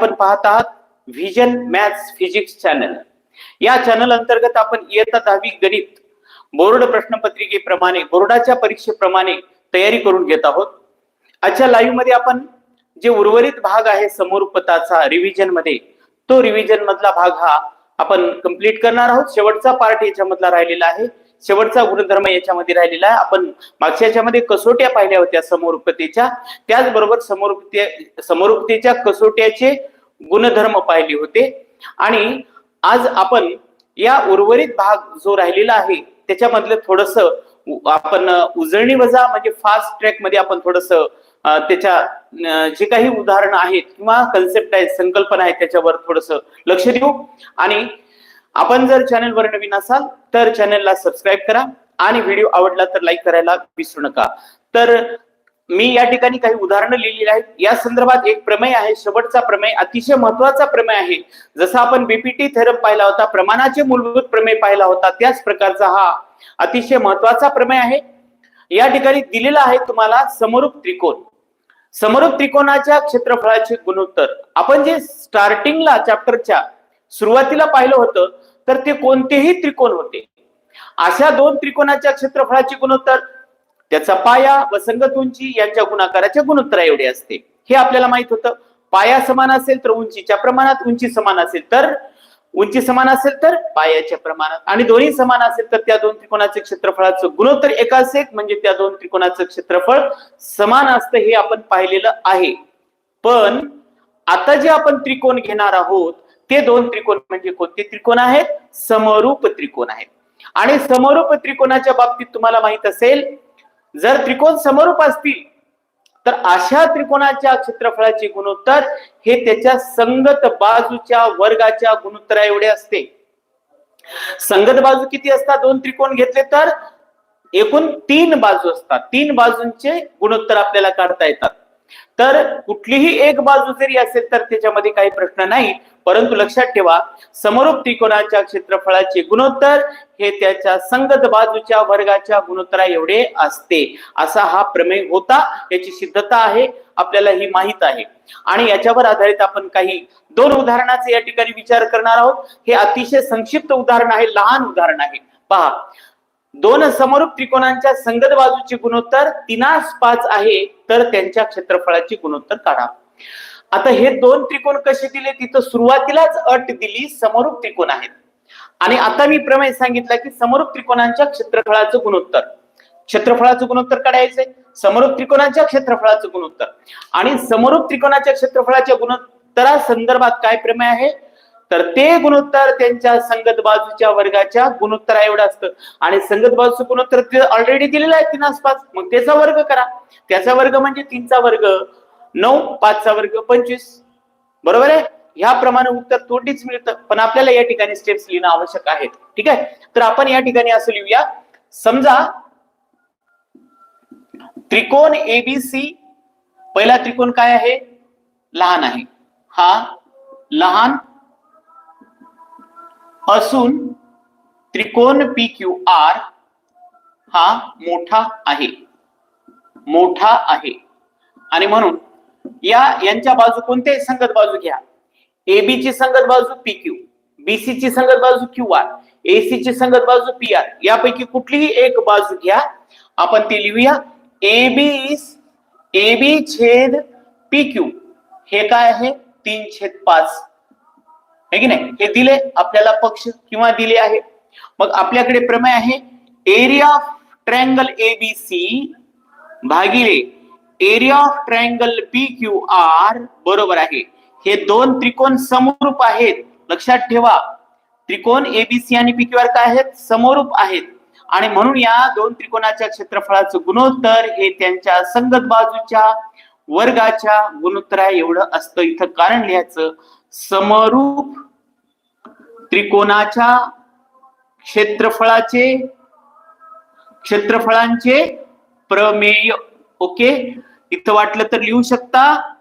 आपण पाहत आहात व्हिजन मॅथ्स फिजिक्स चॅनल या चॅनल अंतर्गत आपण इयत्ता दहावी गणित बोर्ड प्रश्नपत्रिकेप्रमाणे बोर्डाच्या परीक्षेप्रमाणे तयारी करून घेत आहोत. आजच्या लाईव्हमध्ये आपण जे उर्वरित भाग आहे समोरपताचा रिव्हिजनमध्ये तो रिव्हिजन मधला भाग हा आपण कंप्लीट करणार आहोत. शेवटचा पार्ट याच्यामधला राहिलेला आहे. शेवटचा गुणधर्म याच्यामध्ये राहिलेला आहे. आपण मागच्या याच्यामध्ये कसोट्या पाहिल्या होत्या समरूपतेच्या. त्याचबरोबर समरूपते समरूपतेच्या कसोट्याचे गुणधर्म पाहिले होते. आणि आज आपण या उर्वरित भाग जो राहिलेला आहे त्याच्यामधलं थोडस आपण उजळणी वजा म्हणजे फास्ट ट्रॅकमध्ये आपण थोडस त्याच्या जे काही उदाहरणं आहेत किंवा कन्सेप्ट आहेत संकल्पना आहेत त्याच्यावर थोडस लक्ष देऊ. आणि आपण जर चॅनलवर नवीन असाल तर चॅनलला सबस्क्राईब करा. आणि व्हिडिओ आवडला तर लाईक करायला विसरू नका. तर मी या ठिकाणी काही उदाहरणं लिहिलेली आहेत. या संदर्भात एक प्रमेय आहे. शेवटचा प्रमेय अतिशय महत्त्वाचा प्रमेय आहे. जसा आपण बीपीटी थेरम पाहिला होता प्रमाणाचे मूलभूत प्रमेय पाहिला होता त्याच प्रकारचा हा अतिशय महत्त्वाचा प्रमेय आहे. या ठिकाणी दिलेला आहे तुम्हाला समरूप त्रिकोण. समरूप त्रिकोणाच्या क्षेत्रफळाचे गुणोत्तर. आपण जे स्टार्टिंगला चॅप्टरच्या सुरुवातीला पाहिलं होतं तर ते कोणतेही त्रिकोण होते. अशा दोन त्रिकोणाच्या क्षेत्रफळाचे गुणोत्तर त्याचा पाया व संगत उंची यांच्या गुणाकाराच्या गुणोत्तरा एवढे असते. हे आपल्याला माहीत होतं. पाया समान असेल तर उंचीच्या प्रमाणात उंची समान असेल तर उंची समान असेल तर पायाच्या प्रमाणात. आणि दोन्ही समान असेल तर त्या दोन त्रिकोणाचे क्षेत्रफळाचं गुणोत्तर एकाच एक म्हणजे त्या दोन त्रिकोणाचं क्षेत्रफळ समान असतं हे आपण पाहिलेलं आहे. पण आता जे आपण त्रिकोण घेणार आहोत ते दोन त्रिकोण म्हणजे कोणते त्रिकोण आहेत? समरूप त्रिकोण आहेत. आणि समरूप त्रिकोणाच्या बाबतीत तुम्हाला माहीत असेल जर त्रिकोण समरूप असतील तर अशा त्रिकोणाच्या क्षेत्रफळाचे गुणोत्तर हे त्याच्या संगत बाजूच्या वर्गाच्या गुणोत्तरा एवढे असते. संगत बाजू किती असतात? दोन त्रिकोण घेतले तर एकूण तीन बाजू असतात. तीन बाजूंचे गुणोत्तर आपल्याला काढता येतात. तर कुठलीही एक बाजू जरी असेल तर त्याच्यामध्ये काही प्रश्न नाही. परंतु लक्षात ठेवा समरूप त्रिकोणाच्या क्षेत्रफळाचे गुणोत्तर? हे त्याच्या संगत बाजूच्या वर्गाच्या गुणोत्तरा एवढे असते. असा हा प्रमेय होता याची सिद्धता आहे आपल्याला ही माहीत आहे. आणि याच्यावर आधारित आपण काही दोन उदाहरणाचे या ठिकाणी विचार करणार आहोत. हे अतिशय संक्षिप्त उदाहरण आहे लहान उदाहरण आहे. पहा दोन समरूप त्रिकोणांच्या संगत बाजूचे गुणोत्तर तिनास पाच आहे तर त्यांच्या क्षेत्रफळाचे गुणोत्तर काढा. आता हे दोन त्रिकोण कसे दिले? तिथं सुरुवातीलाच अट दिली समरूप त्रिकोण आहेत. आणि आता मी प्रमेय सांगितला की समरूप त्रिकोणांच्या क्षेत्रफळाचं गुणोत्तर. क्षेत्रफळाचं गुणोत्तर काढायचंय समरूप त्रिकोणाच्या क्षेत्रफळाचं गुणोत्तर. आणि समरूप त्रिकोणाच्या क्षेत्रफळाच्या गुणोत्तरा संदर्भात काय प्रमेय आहे? तर ते गुणोत्तर त्यांच्या संगत बाजूच्या वर्गाच्या गुणोत्तरा एवढं असतं. आणि संगत बाजूचं गुणोत्तर ऑलरेडी दिलेलं आहे तीन आसपास. मग त्याचा वर्ग करा. त्याचा वर्ग म्हणजे तीनचा वर्ग नऊ पाचचा वर्ग पंचवीस. बरोबर आहे? ह्याप्रमाणे उत्तर तोटीच मिळतं. पण आपल्याला या ठिकाणी स्टेप्स लिहिणं आवश्यक आहे ठीक आहे? तर आपण या ठिकाणी असं लिहूया. समजा त्रिकोण एबीसी पहिला त्रिकोण काय आहे? लहान आहे. हा? लहान असून त्रिकोण पी क्यू आर हा मोठा आहे. मोठा आहे. आणि म्हणून या यांच्या बाजू कोणत्याही संगत बाजू घ्या. एबी ची संगत बाजू पी क्यू बीसी ची संगत बाजू क्यू आर एसी ची संगत बाजू पी आर यापैकी कुठलीही एक बाजू घ्या. आपण ती लिहूया. एबी एबी छेद पी क्यू हे काय आहे? तीन छेद पाच. की नाही? हे दिले आपल्याला पक्ष किंवा दिले आहे. मग आपल्याकडे प्रमेय आहे एरिया ऑफ ट्रँगल एबीसी भागिले area of triangle P Q R बरोबर आहे. हे दोन त्रिकोण समरूप आहेत. लक्षात ठेवा. त्रिकोण एबीसी आणि पी क्यू आर काय आहेत? समरूप आहेत. आणि म्हणून या दोन त्रिकोणाच्या क्षेत्रफळाचं गुणोत्तर हे त्यांच्या संगत बाजूच्या वर्गाच्या गुणोत्तरा एवढं असतं. इथं कारण लिहायचं समरूप त्रिकोणाच्या क्षेत्रफळाचे क्षेत्रफळांचे प्रमेय. ओके? इथं वाटलं तर लिहू शकता.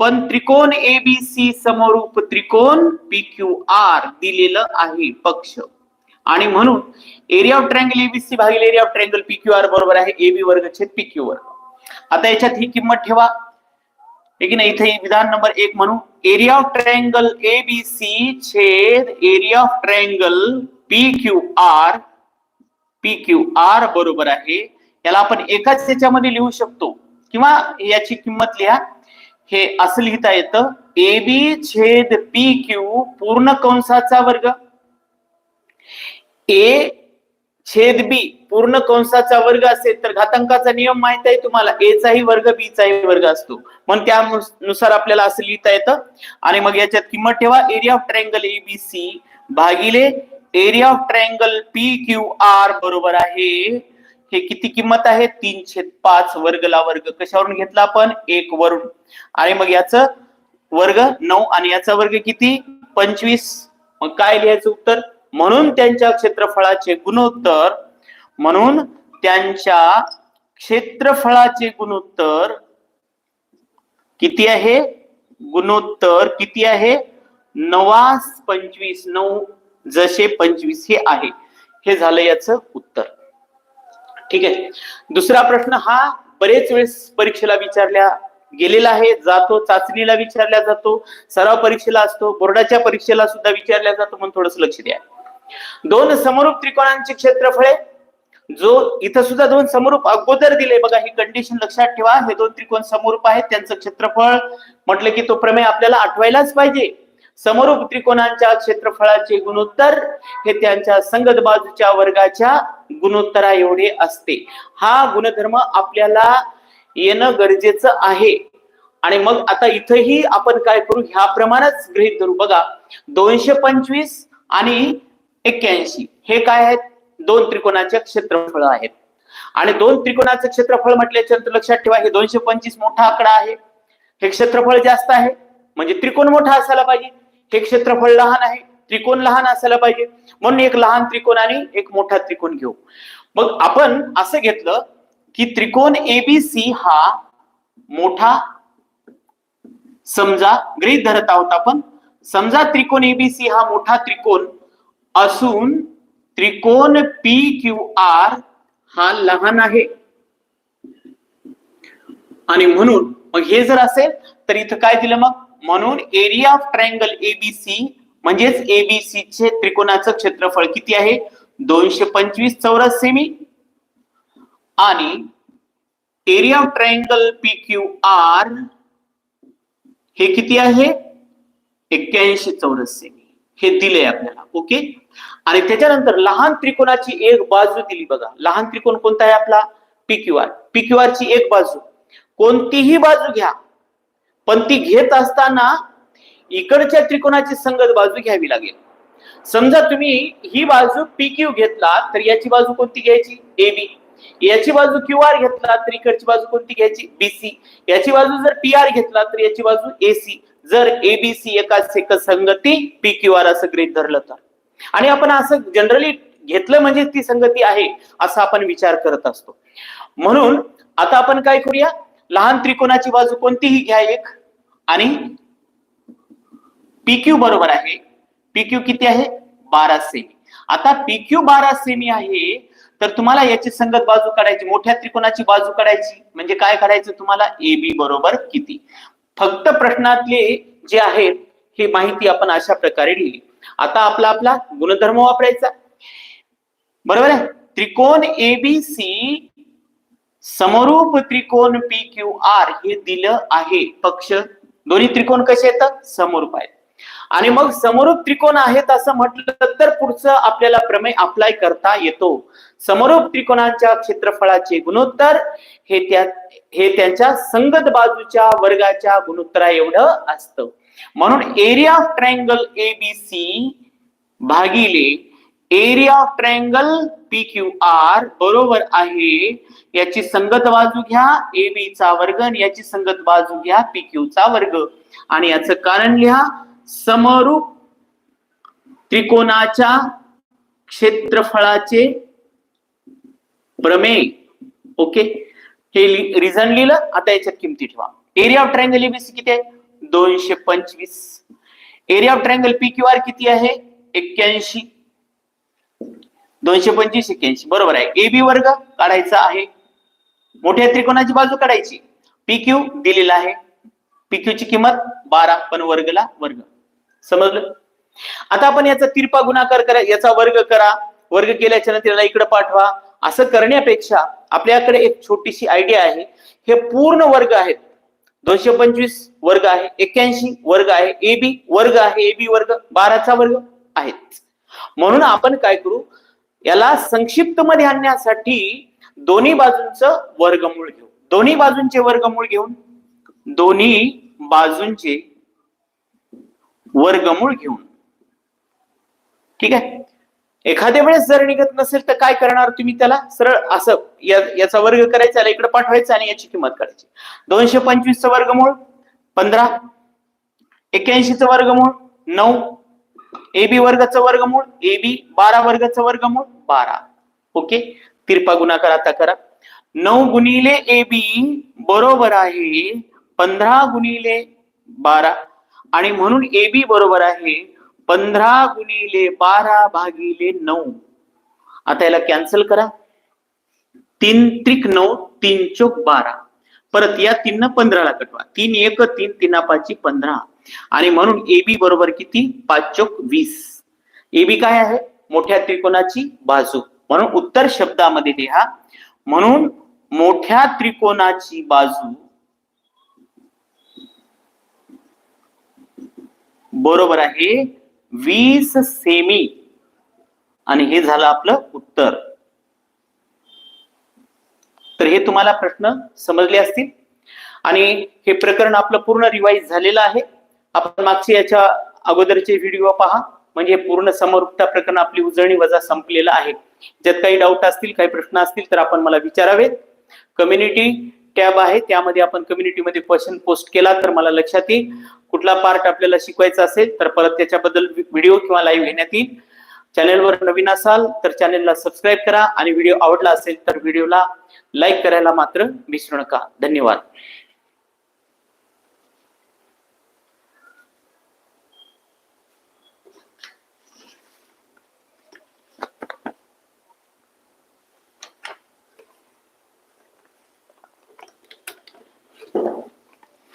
पण त्रिकोण एबीसी समरूप त्रिकोण पी क्यू आर दिलेलं आहे पक्ष. आणि म्हणून एरिया ऑफ ट्रँगल एबीसी भागिले area of triangle P Q R बरोबर आहे एबी वर्ग छेद पी क्यू वर्ग. आता याच्यात ही किंमत ठेवा. की नाही? इथे विधान नंबर एक म्हणू area of triangle A B C छेद area of triangle P Q R P Q R बरोबर आहे. याला आपण एकाच याच्यामध्ये लिहू शकतो. किंवा याची किंमत लिहा. हे असं लिहिता येतं. ए बी छेद पी क्यू पूर्ण कंसाचा वर्ग. ए छेद बी पूर्ण कंसाचा वर्ग असेल तर घातांकाचा नियम माहीत आहे तुम्हाला? ए चाही वर्ग बी चाही वर्ग असतो. मग त्यानुसार आपल्याला असं लिहिता येतं. आणि मग याच्यात किंमत ठेवा. Area of triangle A B C भागिले area of triangle P Q R बरोबर आहे. हे किती किंमत आहे? तीन छेद पाच वर्गला वर्ग. कशावरून घेतला आपण? एक वरून. आणि मग याच वर्ग नऊ आणि याचा वर्ग किती? पंचवीस. मग काय लिहायचं उत्तर? म्हणून त्यांच्या क्षेत्रफळाचे गुणोत्तर म्हणून त्यांच्या क्षेत्रफळाचे गुणोत्तर किती आहे? गुणोत्तर किती आहे? नवास पंचवीस नऊ जसे पंचवीस हे आहे. हे झालं याचं उत्तर. ठीक आहे? दुसरा प्रश्न हा बरेच वेळेस परीक्षेला विचारल्या गेलेला आहे जातो चाचणीला विचारला जातो सराव परीक्षेला असतो बोर्डाच्या परीक्षेला सुद्धा विचारला जातो म्हणून थोडस लक्ष द्या. दोन समरूप त्रिकोणांची क्षेत्रफळे जो इथं सुद्धा दोन समरूप अगोदर दिले बघा ही कंडिशन लक्षात ठेवा. हे दोन त्रिकोण समरूप आहेत त्यांचं क्षेत्रफळ म्हटलं की तो प्रमेय आपल्याला आठवायलाच पाहिजे. समरूप त्रिकोणांच्या क्षेत्रफळाचे गुणोत्तर हे त्यांच्या संगत बाजूच्या वर्गाच्या गुणोत्तरा एवढे असते. हा गुणधर्म आपल्याला येणं गरजेचं आहे. आणि मग आता इथंही आपण काय करू? ह्या प्रमाणच गृहित धरू. बघा दोनशे पंचवीस आणि एक्क्याऐंशी. हे काय आहेत? दोन त्रिकोणाचे क्षेत्रफळ आहेत. आणि दोन त्रिकोणाचं क्षेत्रफळ म्हटल्याच्यानंतर लक्षात ठेवा हे दोनशे पंचवीस मोठा आकडा आहे. हे क्षेत्रफळ जास्त आहे. म्हणजे त्रिकोण मोठा असायला पाहिजे. हे क्षेत्रफळ लहान आहे. त्रिकोण लहान असायला पाहिजे. म्हणून एक लहान त्रिकोण आणि एक मोठा त्रिकोण घेऊ. मग आपण असं घेतलं की त्रिकोण एबीसी हा मोठा समजा गृहित धरत आहोत आपण. समजा त्रिकोण एबीसी हा मोठा त्रिकोण असून त्रिकोण पी क्यू आर हा लहान आहे. आणि म्हणून मग हे जर असेल तर इथं काय दिलं मग? म्हणून एरिया ऑफ ट्रायंगल एबीसी म्हणजेच एबीसी चे त्रिकोणाचं क्षेत्रफळ किती आहे? दोनशे पंचवीस चौरस सेमी आणि area of triangle P Q R हे किती आहे? एक्क्याऐंशी चौरस सेमी हे दिले आपल्याला. ओके आणि त्याच्यानंतर लहान त्रिकोणाची एक बाजू दिली बघा. लहान त्रिकोण कोणता आहे आपला? पीक्यू आर पीक्यू आर ची एक बाजू. कोणतीही बाजू घ्या. पण ती घेत असताना इकडच्या त्रिकोणाची संगत बाजू घ्यावी लागेल. समजा तुम्ही ही बाजू पी क्यू घेतला तर याची बाजू कोणती घ्यायची? ए बी याची बाजू क्यू आर घेतला तर इकडची बाजू कोणती घ्यायची? बीसी याची बाजू जर पी आर घेतला तर याची बाजू एसी जर एबीसी एका सेक संगती पी क्यू आर असं गृहित धरलं तर. आणि आपण असं जनरली घेतलं म्हणजे ती संगती आहे असा आपण विचार करत असतो. म्हणून आता आपण काय करूया? लहान त्रिकोणाची बाजू कोणतीही घ्या एक. आणि पीक्यू बरोबर आहे. पीक्यू किती आहे? बारा सेमी आता पीक्यू बारा सेमी आहे तर तुम्हाला याची संगत बाजू काढायची मोठ्या त्रिकोणाची बाजू काढायची. म्हणजे काय करायचं तुम्हाला? ए बी बरोबर किती? फक्त प्रश्नातले जे आहेत हे माहिती आपण अशा प्रकारे लिहिली. आता आपला आपला गुणधर्म वापरायचा. बरोबर आहे? त्रिकोण एबीसी समरूप त्रिकोण पी क्यू आर हे दिलं आहे. पक्ष. दोन्ही त्रिकोण कसे येतात समरूप आहेत. आणि मग समरूप त्रिकोण आहेत असं म्हटलं तर पुढचं आपल्याला प्रमेय अप्लाय करता येतो. समरूप त्रिकोणांच्या क्षेत्रफळाचे गुणोत्तर हे त्या हे त्यांच्या संगत बाजूच्या वर्गाच्या गुणोत्तरा एवढं असतं. म्हणून एरिया ऑफ ट्रायंगल एबीसी भागिले area of triangle P Q R बरोबर आहे याची संगत बाजू घ्या ए बी चा वर्ग आणि याची संगत बाजू घ्या पी क्यू चा वर्ग. आणि याचं कारण लिहा समरूप त्रिकोणाच्या क्षेत्रफळाचे प्रमेय. ओके? हे रिझन लिहिलं आता याच्यात किमती ठेवा. एरिया ऑफ ट्रायंगल एबीसी किती आहे? दोनशे पंचवीस. Area of triangle P Q R किती आहे? एक्क्याऐंशी. दोनशे पंचवीस एक्क्याऐंशी. बरोबर आहे. ए बी वर्ग काढायचा आहे. मोठ्या त्रिकोणाची बाजू काढायची. पी क्यू दिलेला आहे. पीक्यू ची किंमत बारा पण वर्गला वर्ग. समजलं? आता आपण याचा तिरपा गुणाकार करा याचा वर्ग करा वर्ग केल्याच्यानंतर याला इकडे पाठवा. असं करण्यापेक्षा आपल्याकडे एक छोटीशी आयडिया आहे. हे पूर्ण वर्ग आहेत. दोनशे पंचवीस वर्ग आहे एक्क्याऐंशी वर्ग आहे ए बी वर्ग आहे ए बी वर्ग बाराचा वर्ग आहेत. म्हणून आपण काय करू याला संक्षिप्त मध्ये आणण्यासाठी दोन्ही बाजूंचं वर्गमूळ घेऊ. दोन्ही बाजूंचे वर्गमूळ घेऊन दोन्ही बाजूंचे वर्गमूळ घेऊन. ठीक आहे? एखाद्या वेळेस जर निघत नसेल तर काय करणार तुम्ही त्याला? सरळ असं या- याचा वर्ग करायचा याला इकडे पाठवायचा आणि याची किंमत करायची दोनशे पंचवीसचं वर्गमूळ पंधरा. एक्क्याऐंशीचं वर्गमूळ नऊ. ए बी वर्गाचं वर्गमूळ ए बी बारा वर्गाचं वर्गमूळ बारा. ओके? तिरपा गुणाकार आता करा. नऊ गुणिले ए बी बरोबर आहे पंधरा गुणिले बारा. आणि म्हणून ए बी बरोबर आहे पंधरा गुणिले बारा भागिले नऊ. आता याला कॅन्सल करा. तीन त्रिक नऊ तीन चोक बारा. परत या तीन पंधराला कटवा. तीन एक तीन तीना पाचची पंधरा. आणि म्हणून ए बी बरोबर किती? पाच चोक वीस. ए बी काय आहे? मोठ्या त्रिकोणाची बाजू. म्हणून उत्तर शब्दामध्ये लिहा. म्हणून मोठ्या त्रिकोणाची बाजू बरोबर आहे वीस सेमी. आणि हे झालं आपलं उत्तर. तर हे तुम्हाला प्रश्न समजले असतील. आणि हे प्रकरण आपलं पूर्ण रिवाईज झालेलं आहे. आपण मागचे याच्या अगोदरचे व्हिडिओ पहा. म्हणजे हे पूर्ण समरूपता प्रकरण आपली उजळणी वजा संपलेलं आहे. ज्यात काही डाऊट असतील काही प्रश्न असतील तर आपण मला विचारावेत. कम्युनिटी टॅब आहे त्यामध्ये आपण कम्युनिटीमध्ये क्वेश्चन पोस्ट केला तर मला लक्षात येईल. कुठला पार्ट आपल्याला शिकवायचा असेल तर परत त्याच्याबद्दल व्हिडिओ किंवा लाईव्ह घेण्यात येईल. चॅनेलवर नवीन असाल तर चॅनेलला सबस्क्राईब करा आणि व्हिडिओ आवडला असेल तर व्हिडिओला लाईक करायला मात्र विसरू नका. धन्यवाद.